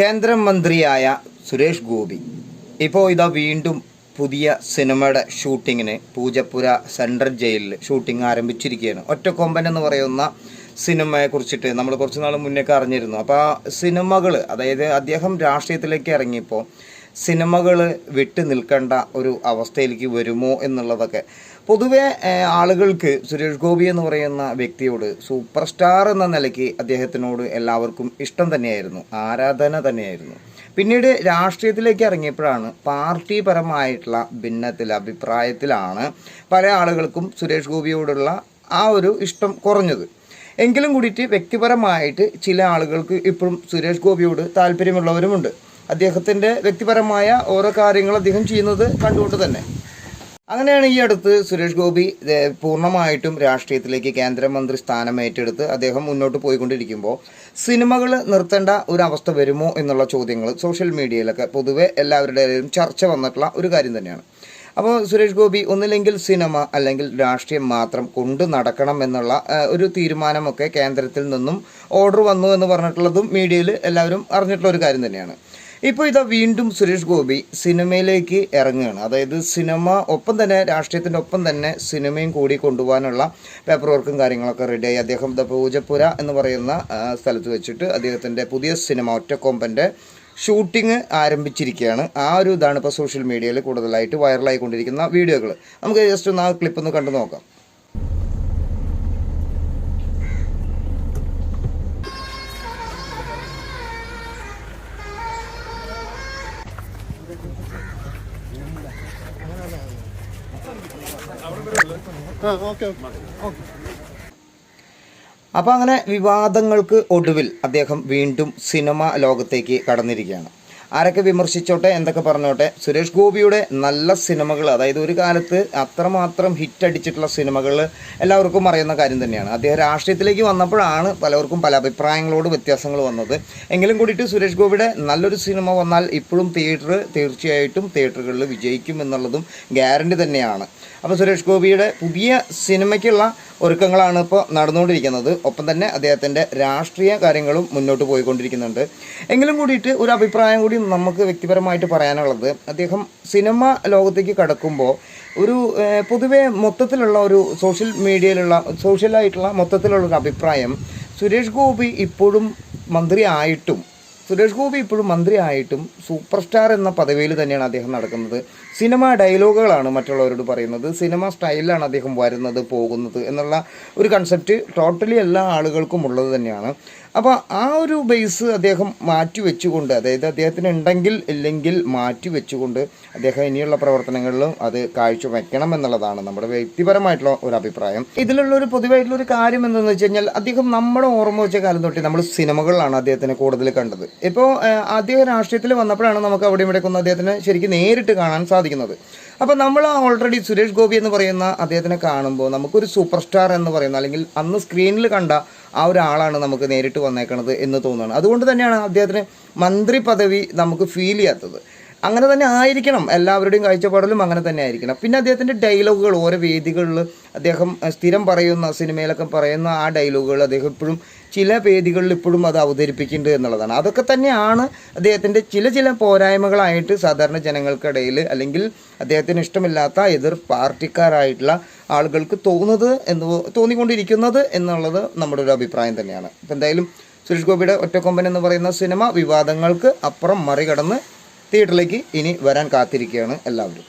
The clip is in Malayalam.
കേന്ദ്രമന്ത്രിയായ സുരേഷ് ഗോപി ഇപ്പോൾ ഇതാ വീണ്ടും പുതിയ സിനിമയുടെ ഷൂട്ടിങ്ങിന് പൂജപ്പുര സെൻട്രൽ ജയിലിൽ ഷൂട്ടിംഗ് ആരംഭിച്ചിരിക്കുകയാണ്. ഒറ്റക്കൊമ്പൻ എന്ന് പറയുന്ന സിനിമയെ കുറിച്ചിട്ട് നമ്മൾ കുറച്ച് നാൾ മുന്നേക്ക് അറിഞ്ഞിരുന്നു. അപ്പോൾ ആ സിനിമകൾ അതായത് അദ്ദേഹം രാഷ്ട്രീയത്തിലേക്ക് ഇറങ്ങിയപ്പോൾ സിനിമകൾ വിട്ടു നിൽക്കേണ്ട ഒരു അവസ്ഥയിലേക്ക് വരുമോ എന്നുള്ളതൊക്കെ. പൊതുവേ ആളുകൾക്ക് സുരേഷ് ഗോപി എന്ന് പറയുന്ന വ്യക്തിയോട് സൂപ്പർ സ്റ്റാർ എന്ന നിലയ്ക്ക് അദ്ദേഹത്തിനോട് എല്ലാവർക്കും ഇഷ്ടം തന്നെയായിരുന്നു ആരാധന തന്നെയായിരുന്നു. പിന്നീട് രാഷ്ട്രീയത്തിലേക്ക് ഇറങ്ങിയപ്പോഴാണ് പാർട്ടിപരമായിട്ടുള്ള ഭിന്നത്തിൽ അഭിപ്രായത്തിലാണ് പല ആളുകൾക്കും സുരേഷ് ഗോപിയോടുള്ള ആ ഒരു ഇഷ്ടം കുറഞ്ഞത്. എങ്കിലും കൂടിയിട്ട് വ്യക്തിപരമായിട്ട് ചില ആളുകൾക്ക് ഇപ്പോഴും സുരേഷ് ഗോപിയോട് താല്പര്യമുള്ളവരുമുണ്ട്. അദ്ദേഹത്തിന്റെ വ്യക്തിപരമായ ഓരോ കാര്യങ്ങൾ അദ്ദേഹം ചെയ്യുന്നത് കണ്ടുകൊണ്ട് തന്നെ. അങ്ങനെയാണ് ഈ അടുത്ത് സുരേഷ് ഗോപി പൂർണമായിട്ടും രാഷ്ട്രീയത്തിലേക്ക് കേന്ദ്രമന്ത്രി സ്ഥാനം ഏറ്റെടുത്ത് അദ്ദേഹം മുന്നോട്ട് പോയിക്കൊണ്ടിരിക്കുമ്പോൾ സിനിമകൾ നിർത്തേണ്ട ഒരു അവസ്ഥ വരുമോ എന്നുള്ള ചോദ്യങ്ങൾ സോഷ്യൽ മീഡിയയിലൊക്കെ പൊതുവെ എല്ലാവരുടെയും ചർച്ച വന്നിട്ടുള്ള ഒരു കാര്യം തന്നെയാണ്. അപ്പോൾ സുരേഷ് ഗോപി ഒന്നില്ലെങ്കിൽ സിനിമ അല്ലെങ്കിൽ രാഷ്ട്രീയം മാത്രം കൊണ്ടു നടക്കണം എന്നുള്ള ഒരു തീരുമാനമൊക്കെ കേന്ദ്രത്തിൽ നിന്നും ഓർഡർ വന്നു എന്ന് പറഞ്ഞിട്ടുള്ളതും മീഡിയയിൽ എല്ലാവരും അറിഞ്ഞിട്ടുള്ള ഒരു കാര്യം തന്നെയാണ്. ഇപ്പോൾ ഇതാ വീണ്ടും സുരേഷ് ഗോപി സിനിമയിലേക്ക് ഇറങ്ങുകയാണ്. അതായത് സിനിമ ഒപ്പം തന്നെ രാഷ്ട്രീയത്തിന്റെ ഒപ്പം തന്നെ സിനിമയും കൂടി കൊണ്ടുപോകാനുള്ള പേപ്പർ വർക്കും കാര്യങ്ങളൊക്കെ റെഡിയായി അദ്ദേഹം ദ പൂജപ്പുര എന്ന് പറയുന്ന സ്ഥലത്ത് വെച്ചിട്ട് അദ്ദേഹത്തിന്റെ പുതിയ സിനിമ ഒറ്റക്കൊമ്പന്റെ ഷൂട്ടിംഗ് ആരംഭിച്ചിരിക്കുകയാണ്. ആ ഒരു ഇതാണ് ഇപ്പോൾ സോഷ്യൽ മീഡിയയിൽ കൂടുതലായിട്ട് വൈറലായിക്കൊണ്ടിരിക്കുന്ന വീഡിയോകൾ നമുക്ക് ജസ്റ്റ് ഒന്ന് ആ ക്ലിപ്പ് ഒന്ന് കണ്ടു നോക്കാം. അപ്പോൾ അങ്ങനെ വിവാദങ്ങൾക്ക് ഒടുവിൽ അദ്ദേഹം വീണ്ടും സിനിമ ലോകത്തേക്ക് കടന്നിരിക്കുകയാണ്. ആരൊക്കെ വിമർശിച്ചോട്ടെ എന്തൊക്കെ പറഞ്ഞോട്ടെ സുരേഷ് ഗോപിയുടെ നല്ല സിനിമകൾ അതായത് ഒരു കാലത്ത് അത്രമാത്രം ഹിറ്റ് അടിച്ചിട്ടുള്ള സിനിമകൾ എല്ലാവർക്കും അറിയുന്ന കാര്യം തന്നെയാണ്. അദ്ദേഹം രാഷ്ട്രീയത്തിലേക്ക് വന്നപ്പോഴാണ് പലർക്കും പല അഭിപ്രായങ്ങളോട് വ്യത്യാസങ്ങൾ വന്നത്. എങ്കിലും കൂടിയിട്ട് സുരേഷ് ഗോപിയുടെ നല്ലൊരു സിനിമ വന്നാൽ ഇപ്പോഴും തിയേറ്റർ തീർച്ചയായിട്ടും തിയേറ്ററുകളിൽ വിജയിക്കും എന്നുള്ളതും ഗ്യാരണ്ടി തന്നെയാണ്. അപ്പോൾ സുരേഷ് ഗോപിയുടെ പുതിയ സിനിമയ്ക്കുള്ള ഒരുക്കങ്ങളാണ് ഇപ്പോൾ നടന്നുകൊണ്ടിരിക്കുന്നത്. ഒപ്പം തന്നെ അദ്ദേഹത്തിന്റെ രാഷ്ട്രീയ കാര്യങ്ങളും മുന്നോട്ട് പോയിക്കൊണ്ടിരിക്കുന്നുണ്ട്. എങ്കിലും കൂടിയിട്ട് ഒരു അഭിപ്രായം കൂടി നമുക്ക് വ്യക്തിപരമായിട്ട് പറയാനുള്ളത്. അദ്ദേഹം സിനിമ ലോകത്തേക്ക് കടക്കുമ്പോൾ ഒരു പൊതുവെ മൊത്തത്തിലുള്ള ഒരു സോഷ്യൽ മീഡിയയിലുള്ള സോഷ്യലായിട്ടുള്ള മൊത്തത്തിലുള്ള ഒരു അഭിപ്രായം സുരേഷ് ഗോപി ഇപ്പോഴും മന്ത്രി ആയിട്ടും സുരേഷ് ഗോപി ഇപ്പോഴും മന്ത്രിയായിട്ടും സൂപ്പർ സ്റ്റാർ എന്ന പദവിയിൽ തന്നെയാണ് അദ്ദേഹം നടക്കുന്നത്. സിനിമ ഡയലോഗുകളാണ് മറ്റുള്ളവരോട് പറയുന്നത്. സിനിമ സ്റ്റൈലിലാണ് അദ്ദേഹം വരുന്നത് പോകുന്നത് എന്നുള്ള ഒരു കൺസെപ്റ്റ് ടോട്ടലി എല്ലാ ആളുകൾക്കും ഉള്ളത് തന്നെയാണ്. അപ്പോൾ ആ ഒരു ബേസ് അദ്ദേഹം മാറ്റി വെച്ചുകൊണ്ട് അതായത് അദ്ദേഹത്തിന് ഉണ്ടെങ്കിൽ ഇല്ലെങ്കിൽ മാറ്റി വെച്ചുകൊണ്ട് അദ്ദേഹം ഇനിയുള്ള പ്രവർത്തനങ്ങളിലും അത് കാഴ്ചവെക്കണം എന്നുള്ളതാണ് നമ്മുടെ വ്യക്തിപരമായിട്ടുള്ള ഒരു അഭിപ്രായം. ഇതിലുള്ള ഒരു പൊതുവായിട്ടുള്ള ഒരു കാര്യം എന്തെന്ന് വെച്ച് കഴിഞ്ഞാൽ അദ്ദേഹം നമ്മുടെ ഓർമ്മ വെച്ച കാലം തൊട്ട് നമ്മൾ സിനിമകളിലാണ് അദ്ദേഹത്തിനെ കൂടുതൽ കണ്ടത്. ഇപ്പോൾ അദ്ദേഹം രാഷ്ട്രീയത്തിൽ വന്നപ്പോഴാണ് നമുക്ക് അവിടെ ഇവിടെ ഒന്ന് അദ്ദേഹത്തിനെ ശരിക്കും നേരിട്ട് കാണാൻ സാധിക്കുന്നത്. അപ്പോൾ നമ്മൾ ഓൾറെഡി സുരേഷ് ഗോപി എന്ന് പറയുന്ന അദ്ദേഹത്തിനെ കാണുമ്പോൾ നമുക്കൊരു സൂപ്പർ സ്റ്റാർ എന്ന് പറയുന്ന അല്ലെങ്കിൽ അന്ന് സ്ക്രീനിൽ കണ്ട ആ ഒരാളാണ് നമുക്ക് നേരിട്ട് വന്നേക്കണത് എന്ന് തോന്നുകയാണ് അതുകൊണ്ട് തന്നെയാണ് അദ്ദേഹത്തിന് മന്ത്രി പദവി നമുക്ക് ഫീൽ ചെയ്യാത്തത്. അങ്ങനെ തന്നെ ആയിരിക്കണം. എല്ലാവരുടെയും കാഴ്ചപ്പാടിലും അങ്ങനെ തന്നെ ആയിരിക്കണം. പിന്നെ അദ്ദേഹത്തിന്റെ ഡയലോഗുകൾ ഓരോ വേദികളിൽ അദ്ദേഹം സ്ഥിരം പറയുന്ന സിനിമയിലൊക്കെ പറയുന്ന ആ ഡയലോഗുകൾ അദ്ദേഹം ഇപ്പോഴും ചില വേദികളിൽ ഇപ്പോഴും അത് അവതരിപ്പിക്കുന്നുണ്ട് എന്നുള്ളതാണ്. അതൊക്കെ തന്നെയാണ് അദ്ദേഹത്തിന്റെ ചില ചില പോരായ്മകളായിട്ട് സാധാരണ ജനങ്ങൾക്കിടയിൽ അല്ലെങ്കിൽ അദ്ദേഹത്തിന് ഇഷ്ടമില്ലാത്ത എതിർ പാർട്ടിക്കാരായിട്ടുള്ള ആളുകൾക്ക് തോന്നുന്നത് എന്ന് തോന്നിക്കൊണ്ടിരിക്കുന്നത് എന്നുള്ളത് നമ്മുടെ ഒരു അഭിപ്രായം തന്നെയാണ്. ഇപ്പം എന്തായാലും സുരേഷ് ഗോപിയുടെ ഒറ്റക്കൊമ്പൻ എന്ന് പറയുന്ന സിനിമ വിവാദങ്ങൾക്ക് അപ്പുറം മറികടന്ന് തിയേറ്ററിലേക്ക് ഇനി വരാൻ കാത്തിരിക്കുകയാണ് എല്ലാവരും.